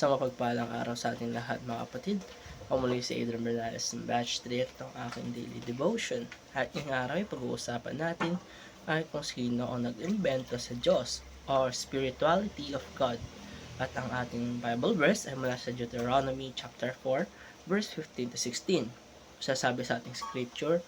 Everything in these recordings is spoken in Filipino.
Sa mapagpalang araw sa ating lahat mga kapatid. Ako muli si Adrian Bernales ng Batch 3 at ang aking daily devotion. At ngayong araw ay pag-uusapan natin ay kung sino ang nag-invento sa Diyos or spirituality of God. At ang ating Bible verse ay mula sa Deuteronomy chapter 4 verse 15 to 16. Sasabi sa ating scripture,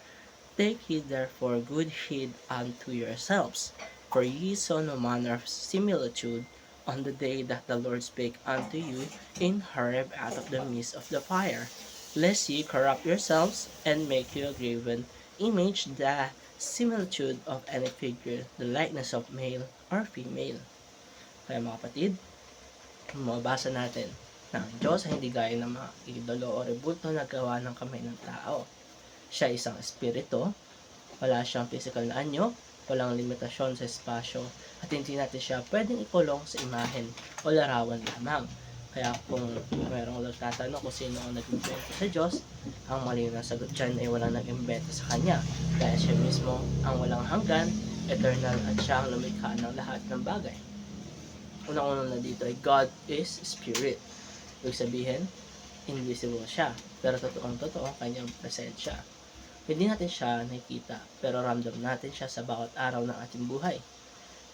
Take heed therefore good heed unto yourselves, for ye saw no manner of similitude on the day that the Lord spake unto you in Horeb out of the midst of the fire, lest ye corrupt yourselves and make you a graven image, the similitude of any figure, the likeness of male or female. Kaya mga kapatid, mabasa natin na ang Diyos ay hindi gaya ng mga idolo o rebulto na gawa ng kamay ng tao. Siya isang espiritu, wala siyang physical na anyo, walang limitasyon sa espasyo, at hindi natin siya pwedeng ikulong sa imahen o larawan lamang. Kaya kung mayroong nagtatanong kung sino ang nag-invento sa Diyos, ang mali na sagot dyan ay walang nag-invento sa Kanya. Dahil siya mismo ang walang hanggan, eternal at siya ang lumikha ng lahat ng bagay. Unang-unang na dito ay God is Spirit. Ibig sabihin, invisible siya. Pero totoong totoo ang kanyang presensya. Hindi natin siya nakikita, pero ramdam natin siya sa bawat araw ng ating buhay.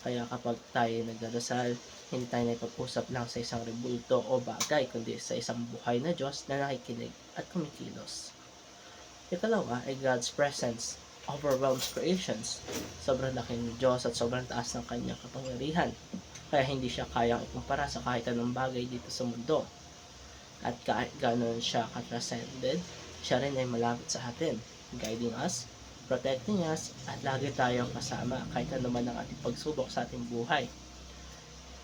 Kaya kapag tayo nagdarasal, hindi tayo nakipag-usap lang sa isang rebulto o bagay, kundi sa isang buhay na Diyos na nakikinig at kumikilos. Ikalawa ay God's presence overwhelms creations. Sobrang laki ng Diyos at sobrang taas ng kanyang kapangyarihan. Kaya hindi siya kayang ikumpara sa kahit anong bagay dito sa mundo. At kahit gano'n siya ka-transcended, siya rin ay malapit sa atin, guiding us, protecting us, at lagi tayong kasama kahit ano man ang ating pagsubok sa ating buhay.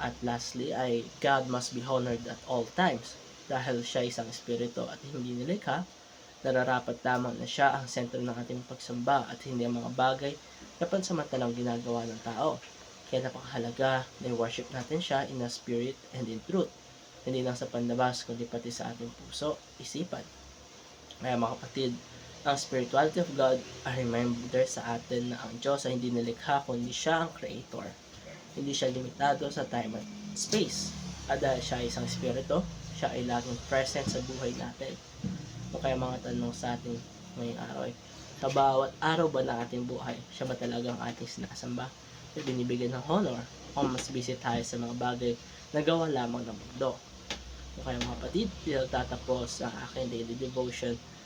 At lastly ay God must be honored at all times dahil siya isang espiritu at hindi nilikha, nararapat lamang na siya ang sentro ng ating pagsamba at hindi ang mga bagay na pansamantalang ginagawa ng tao. Kaya napakahalaga na i-worship natin siya in a spirit and in truth. Hindi lang sa panlabas, kundi pati sa ating puso, isipan. Kaya mga kapatid, ang spirituality of God ay reminder sa atin na ang Diyos ay hindi nilikha kundi siya ang creator. Hindi siya limitado sa time at space. At dahil siya ay isang spirito, siya ay laging present sa buhay natin. O kaya mga tanong sa ating ngayong araw ay, sa bawat araw ba ng ating buhay, siya ba talagang ating sinasamba? At binibigyan ng honor? O mas busy tayo sa mga bagay na gawa lamang ng mundo? O kaya mga kapatid, dito tatapos ang aking daily devotion.